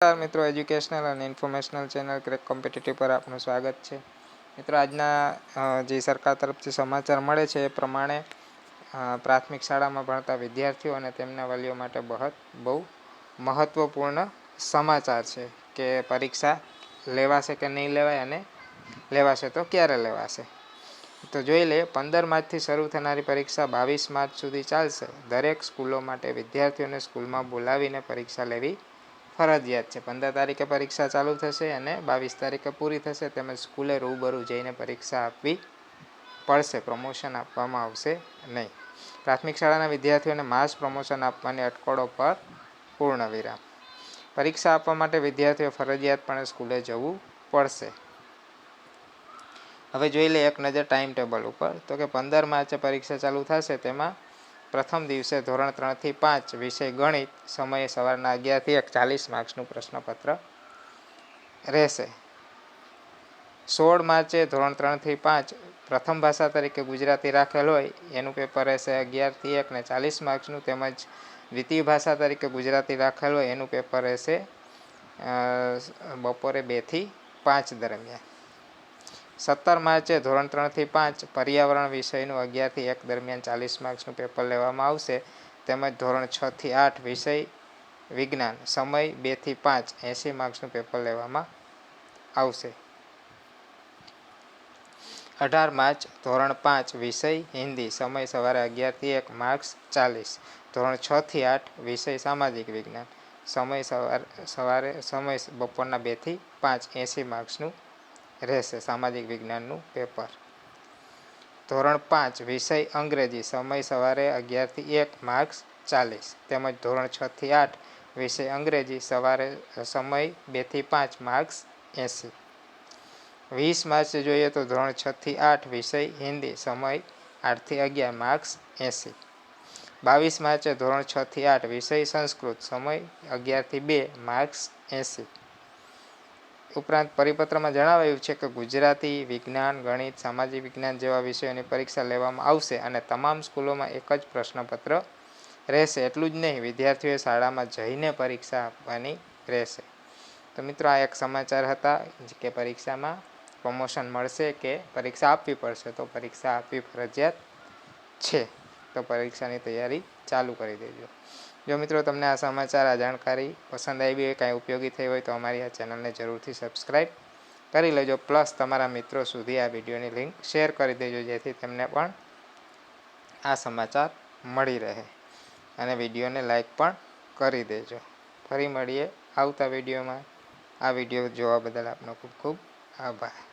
નમસ્કાર મિત્રો એજ્યુકેશનલ અને ઇન્ફોર્મેશનલ ચેનલ ક્રેક કોમ્પિટિટિવ પર આપનું સ્વાગત છે. મિત્રો, આજના જે સરકાર તરફથી સમાચાર મળે છે એ પ્રમાણે પ્રાથમિક શાળામાં ભણતા વિદ્યાર્થીઓ અને તેમના વાલીઓ માટે બહત, બહુ મહત્ત્વપૂર્ણ સમાચાર છે કે પરીક્ષા લેવાશે કે નહીં લેવાય અને લેવાશે તો ક્યારે લેવાશે? તો જોઈ લે પંદર માર્ચથી શરૂ થનારી પરીક્ષા બાવીસ માર્ચ સુધી ચાલશે. દરેક સ્કૂલો માટે વિદ્યાર્થીઓને સ્કૂલમાં બોલાવીને પરીક્ષા લેવી ફરજિયાત છે. પંદર તારીખે પરીક્ષા ચાલુ થશે અને બાવીસ તારીખે પૂરી થશે તેમજ સ્કૂલે રૂબરૂ જઈને પરીક્ષા આપવી પડશે. પ્રમોશન આપવામાં આવશે નહીં. પ્રાથમિક શાળાના વિદ્યાર્થીઓને માસ પ્રમોશન આપવાની અટકળો પર પૂર્ણ વિરામ. પરીક્ષા આપવા માટે વિદ્યાર્થીઓ ફરજિયાતપણે સ્કૂલે જવું પડશે. હવે જોઈ લઈએ એક નજર ટાઈમ ટેબલ ઉપર. તો કે પંદર માર્ચે પરીક્ષા ચાલુ થશે તેમાં પ્રથમ દિવસે ધોરણ ત્રણથી પાંચ વિષય ગણિત, સમયે સવારના અગિયારથી એક ચાલીસ માર્ક્સનું પ્રશ્નપત્ર રહેશે. સોળ માર્ચે ધોરણ ત્રણથી પાંચ પ્રથમ ભાષા તરીકે ગુજરાતી રાખેલ હોય, એનું પેપર રહેશે અગિયારથી એક ને ચાલીસ માર્ક્સનું તેમજ દ્વિતીય ભાષા તરીકે ગુજરાતી રાખેલ હોય, એનું પેપર રહેશે બપોરે બેથી પાંચ દરમિયાન. સત્તર માર્ચે ધોરણ ત્રણથી પાંચ પર્યાવરણ વિષયનું અગિયારથી એક દરમિયાન ચાલીસ માર્ક્સનું પેપર લેવામાં આવશે. તેમજ ધોરણ છથી આઠ વિષય, વિજ્ઞાન, સમય, બેથી પાંચ એંસી માર્ક્સનું પેપર લેવામાં આવશે. અઢાર માર્ચ, ધોરણ પાંચ વિષય, હિન્દી, સમય સવારે અગિયારથી એક માર્ક્સ, ચાલીસ. ધોરણ છથી આઠ વિષય, સામાજિક વિજ્ઞાન. સમય સવારે સવારે, સમય બપોરના બેથી પાંચ એંસી માર્ક્સનું રહેશે સામાજિક વિજ્ઞાનનું પેપર. ધોરણ પાંચ, વિષય અંગ્રેજી, સમય સવારે અગિયારથી એક, માર્ક્સ ચાલીસ. તેમજ ધોરણ છથી આઠ, વિષય અંગ્રેજી, સવારે સમય બેથી પાંચ, માર્ક્સ એંસી. વીસ માર્ચ જોઈએ તો ધોરણ છથી આઠ, વિષય હિન્દી, સમય આઠથી અગિયાર, માર્ક્સ એંસી. બાવીસ માર્ચે ધોરણ છથી આઠ, વિષય સંસ્કૃત, સમય અગિયારથી બે, માર્ક્સ એંસી. ઉપરાંત પરિપત્રમાં જણાવાયું છે કે ગુજરાતી વિજ્ઞાન, ગણિત, સામાજિક વિજ્ઞાન જેવા વિષયોની પરીક્ષા લેવામાં આવશે અને તમામ સ્કૂલોમાં એક જ પ્રશ્નપત્ર રહેશે. એટલું જ નહીં, વિદ્યાર્થીઓએ શાળામાં જઈને પરીક્ષા આપવાની રહેશે. તો મિત્રો, આ એક સમાચાર હતા કે પરીક્ષામાં પ્રમોશન મળશે કે પરીક્ષા આપવી પડશે. તો પરીક્ષા આપવી ફરજિયાત છે. તો પરીક્ષાની તૈયારી ચાલુ કરી દેજો. જો મિત્રો તમને આ સમાચાર, આ જાણકારી પસંદ આવી હોય, કાંઈ ઉપયોગી થઈ હોય તો અમારી આ ચેનલને જરૂરથી સબસ્ક્રાઈબ કરી લેજો. પ્લસ તમારા મિત્રો સુધી આ વિડીયોની લિંક શેર કરી દેજો, જેથી તેમને પણ આ સમાચાર મળી રહે અને વિડીયોને લાઈક પણ કરી દેજો. ફરી મળીએ આવતા વિડીયોમાં. આ વીડિયો જોવા બદલ આપનો ખૂબ ખૂબ આભાર.